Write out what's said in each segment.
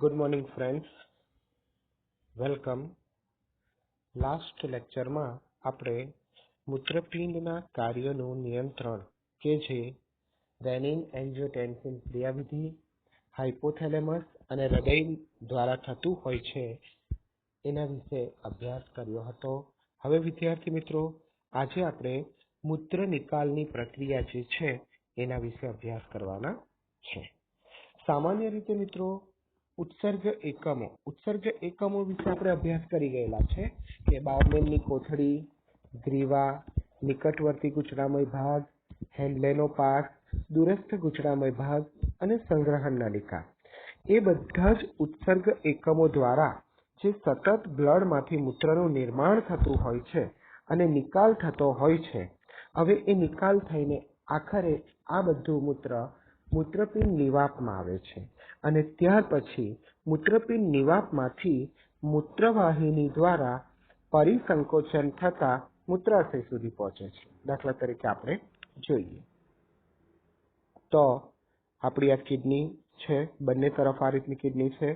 Good morning friends welcome last લેક્ચરમાં આપણે મૂત્રપિંડના કાર્યનું નિયંત્રણ, કે જે રેનિન એન્જિયોટેન્સિન ક્રિયાવિધિ હાઇપોથેલેમસ અને હૃદય દ્વારા થતું હોય છે, એના વિશે અભ્યાસ કર્યો હતો. હવે, વિદ્યાર્થી મિત્રો, આજે આપણે મૂત્ર નિકાલની પ્રક્રિયા જે છે, એના વિશે અભ્યાસ કરવાના છે. સામાન્ય રીતે મિત્રો ઉત્સર્ગ એકમો. ઉત્સર્ગ એકમો વિશે આપણે અભ્યાસ કરી ગયેલા છે કે બાવમેનની કોથળી, ગ્રીવા, નિકટવર્તી ગુચડામય ભાગ, હેન્ડલેનો પાર્ક દૂરસ્થ ગુચડામય ભાગ અને સંગ્રહણ નલિકા. એ બધા જ ઉત્સર્ગ એકમો દ્વારા જે સતત બ્લડમાંથી મૂત્રનું નિર્માણ થતું હોય છે અને નિકાલ થતો હોય છે, હવે એ નિકાલ થઈને આખરે આ બધું મૂત્ર મૂત્રપિંડ નિવાપમાં આવે છે. અને ત્યાર પછી મૂત્રપિંડ નિવાપમાંથી મૂત્રવાહિની દ્વારા પરિસંકોચન થતા મૂત્રાશય સુધી પહોંચે છે. દાખલા તરીકે આપણે જોઈએ. તો આપણી આ કિડની છે, બંને તરફ આ રીતની કિડની છે.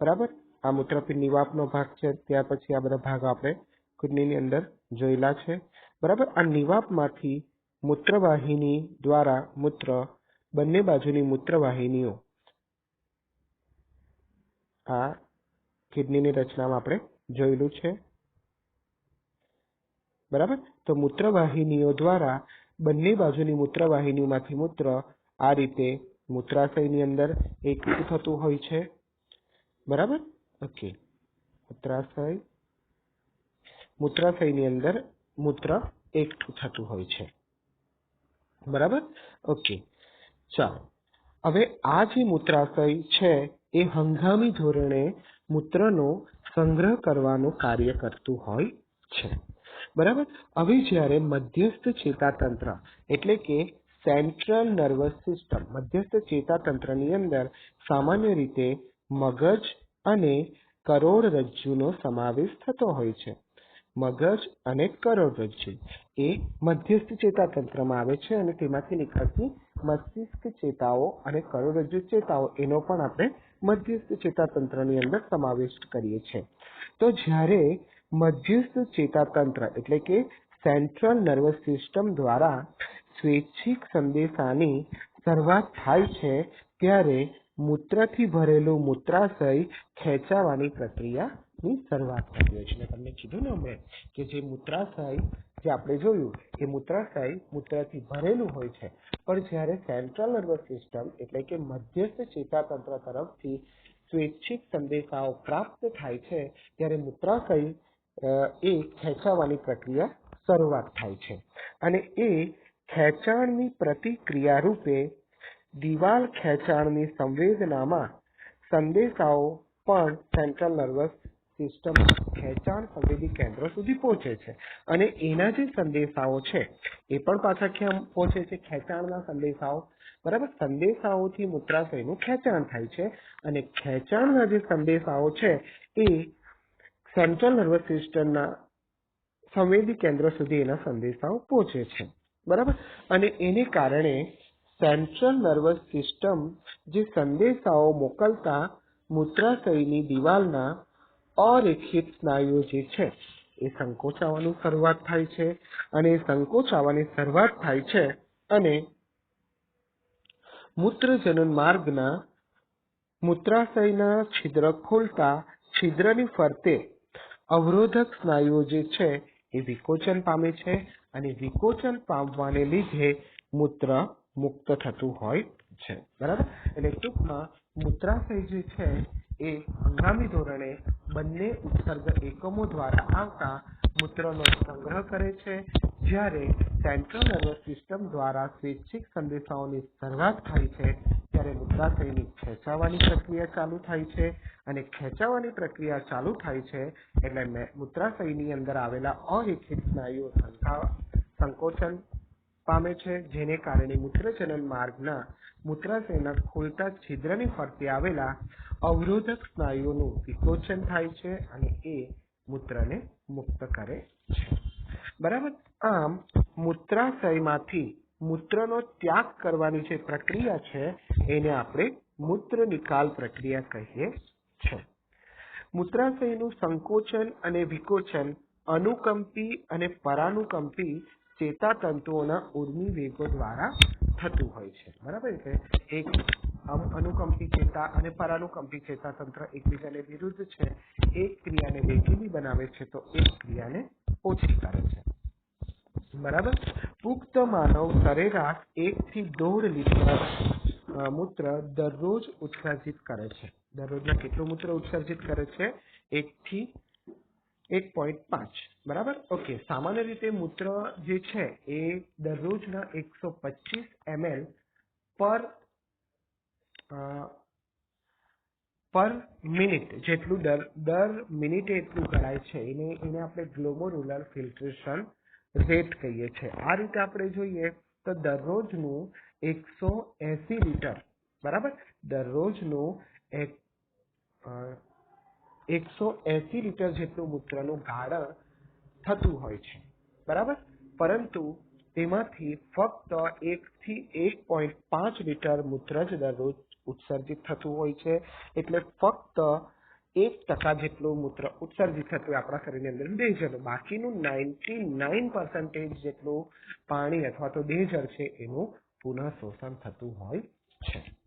બરાબર? આ મૂત્રપિંડ નિવાપનો ભાગ છે. ત્યાર પછી આ બધા ભાગ આપણે કિડનીની અંદર જોયેલા છે. બરાબર? આ નિવાપમાંથી મૂત્રવાહિની દ્વારા મૂત્ર બંને બાજુની મૂત્રવાહિનીઓ. આ કિડનીની રચનામાં આપણે જોયેલું છે. બરાબર? તો મૂત્રવાહિનીઓ દ્વારા બંને બાજુની મૂત્રવાહિનીઓમાંથી મૂત્ર આ રીતે મૂત્રાશયની અંદર એકઠું થતું હોય છે. બરાબર? ઓકે. મૂત્રાશય, મૂત્રાશયની અંદર મૂત્ર એકઠું થતું હોય છે. બરાબર? ઓકે. ચાલો. હવે આ જે મૂત્રાશય છે, એ હંગામી ધોરણે મૂત્રનો સંગ્રહ કરવાનું કાર્ય કરતું હોય છે. બરાબર? હવે જ્યારે મધ્યસ્થ ચેતાતંત્ર, એટલે કે સેન્ટ્રલ નર્વસ સિસ્ટમ મધ્યસ્થ ચેતાતંત્રની અંદર સામાન્ય રીતે મગજ અને કરોડરજ્જુનો સમાવેશ થતો હોય છે. મગજ અને કરોડરજ્જુ એ મધ્યસ્થ ચેતાતંત્રમાં આવે છે અને તેમાંથી નીકળતી મસ્તિષ્ક ચેતાઓ અને કરોડરજ્જુ ચેતાઓ, એનો પણ આપણે મધ્યસ્થ ચેતાતંત્રની અંદર સમાવિષ્ટ કરીએ છીએ. તો જ્યારે મધ્યસ્થ ચેતાતંત્ર એટલે કે સેન્ટ્રલ નર્વસ સિસ્ટમ દ્વારા સ્વૈચ્છિક સંદેશાની શરૂઆત થાય છે, ત્યારે મૂત્રથી ભરેલું મૂત્રાશય ખેંચાવાની પ્રક્રિયાની શરૂઆત થઈ હોય છે. મેં તમને કીધું ને હમણાં કે જે મૂત્રાશય જે આપણે જોયું, એ મૂત્રાશય મૂત્રથી ભરેલું હોય છે. પણ જ્યારે સેન્ટ્રલ નર્વસ સિસ્ટમ એટલે કે મધ્યસ્થ ચેતાતંત્ર તરફથી સ્વૈચ્છિક સંદેશાઓ પ્રાપ્ત થાય છે, ત્યારે મૂત્રાશય એ ખેંચાવાની પ્રક્રિયા શરૂઆત થાય છે. અને એ ખેંચાણની પ્રતિક્રિયા રૂપે દિવાલ ખેંચાણની સંવેદનામાં સંદેશાઓ પણ સેન્ટ્રલ નર્વસ સિસ્ટમ ખેંચાણ સંવેદી કેન્દ્ર સુધી પહોંચે છે. અને એના જે સંદેશાઓ છે, એ પણ પાછા ક્યાં પહોંચે છે? ખેંચાણના સંદેશાઓ. બરાબર? સંદેશાઓથી મૂત્રાશયનું ખેંચાણ થાય છે. અને ખેંચાણના જે સંદેશાઓ છે, એ સેન્ટ્રલ નર્વસ સિસ્ટમના સંવેદી કેન્દ્ર સુધી એના સંદેશાઓ પહોંચે છે. બરાબર? અને એને કારણે સેન્ટ્રલ નર્વસ સિસ્ટમ જે સંદેશાઓ મોકલતા મૂત્રાશયની દિવાલના અરેખિત સ્નાયુઓ જે છે, એ સંકોચાવાની શરૂઆત થાય છે અને સંકોચાવાની શરૂઆત થાય છે અને મૂત્રજનન માર્ગના મૂત્રાશયના છિદ્ર ખોલતા છિદ્રની ફરતે અવરોધક સ્નાયુઓ જે છે, એ વિકોચન પામે છે અને વિકોચન પામવાને લીધે મૂત્ર મુક્ત થતું હોય છે. બરાબર? એટલે ટૂંકમાં મૂત્રાશય જે છે એ હંગામી ધોરણે બંને ઉત્સર્ગ એકમો દ્વારા આવતા મૂત્રનો સંગ્રહ કરે છે, જ્યારે સેન્ટ્રલ નર્વસ સિસ્ટમ દ્વારા સ્વૈચ્છિક સંદેશાઓની શરૂઆત થાય છે, ત્યારે મૂત્રાશયની ખેંચાવાની પ્રક્રિયા ચાલુ થાય છે અને ખેંચાવાની પ્રક્રિયા ચાલુ થાય છે એટલે મૂત્રાશયની અંદર આવેલા અરેખિત સ્નાયુઓ સંકોચન પામે છે, જેને કારણે મૂત્રજનન માર્ગના મૂત્રાશયના ખોલતા છિદ્રની ફરતે આવેલા અવરોધક સ્નાયુઓનું વિકોચન થાય છે અને એ મૂત્રને મુક્ત કરે છે. બરાબર? આમ, મૂત્રાશયમાંથી મૂત્રનો ત્યાગ કરવાની જે પ્રક્રિયા છે, એને આપણે મૂત્ર નિકાલ પ્રક્રિયા કહીએ છે. મૂત્રાશયનું સંકોચન અને વિકોચન અનુકંપી અને પરાનુકંપી ચેતાતંતુઓના ઉર્મિ વેગો દ્વારા થતું હોય છે. બરાબર એટલે એક અનુકંપી ચેતા અને પરાનુકંપી ચેતાતંત્ર એકબીજાને વિરુદ્ધ છે. એક ક્રિયાને વેગીલી બનાવે છે તો એક ક્રિયાને ઓછી કરે છે. બરાબર? પુખ્ત માનવ સરેરાશ એક થી દોઢ લીટર મૂત્ર દરરોજ ઉત્સર્જિત કરે છે. દરરોજના કેટલું મૂત્ર ઉત્સર્જિત કરે છે? એક થી એક પોઈન્ટ પાંચ. બરાબર? ઓકે. સામાન્ય રીતે મૂત્ર જે છે એ દરરોજના એકસો પચીસ એમએલ પર પર મિનિટ જેટલું દર દર મિનિટે એટલું ગળાય છે. એને એને આપણે ગ્લોમોરુલર ફિલ્ટ્રેશન રેટ કહીએ છીએ. આ રીતે આપણે જોઈએ તો દરરોજનું એકસો એસી લીટર, બરાબર? દરરોજનું એક એકસો એસી લીટર જેટલું મૂત્રનું ગાળણ થતું હોય છે. બરાબર? પરંતુ તેમાંથી ફક્ત એક થી એક પોઈન્ટ પાંચ લીટર મૂત્ર જ દરરોજ ઉત્સર્જિત થતું હોય છે. એટલે ફક્ત એક ટકા જેટલું મૂત્ર ઉત્સર્જિત થતું આપણા શરીરની અંદર. ડેઝરનું બાકીનું નાઇન્ટી નાઇન પર્સન્ટેજ જેટલું પાણી અથવા તો ડેન્જર છે એનું પુનઃ શોષણ થતું હોય છે.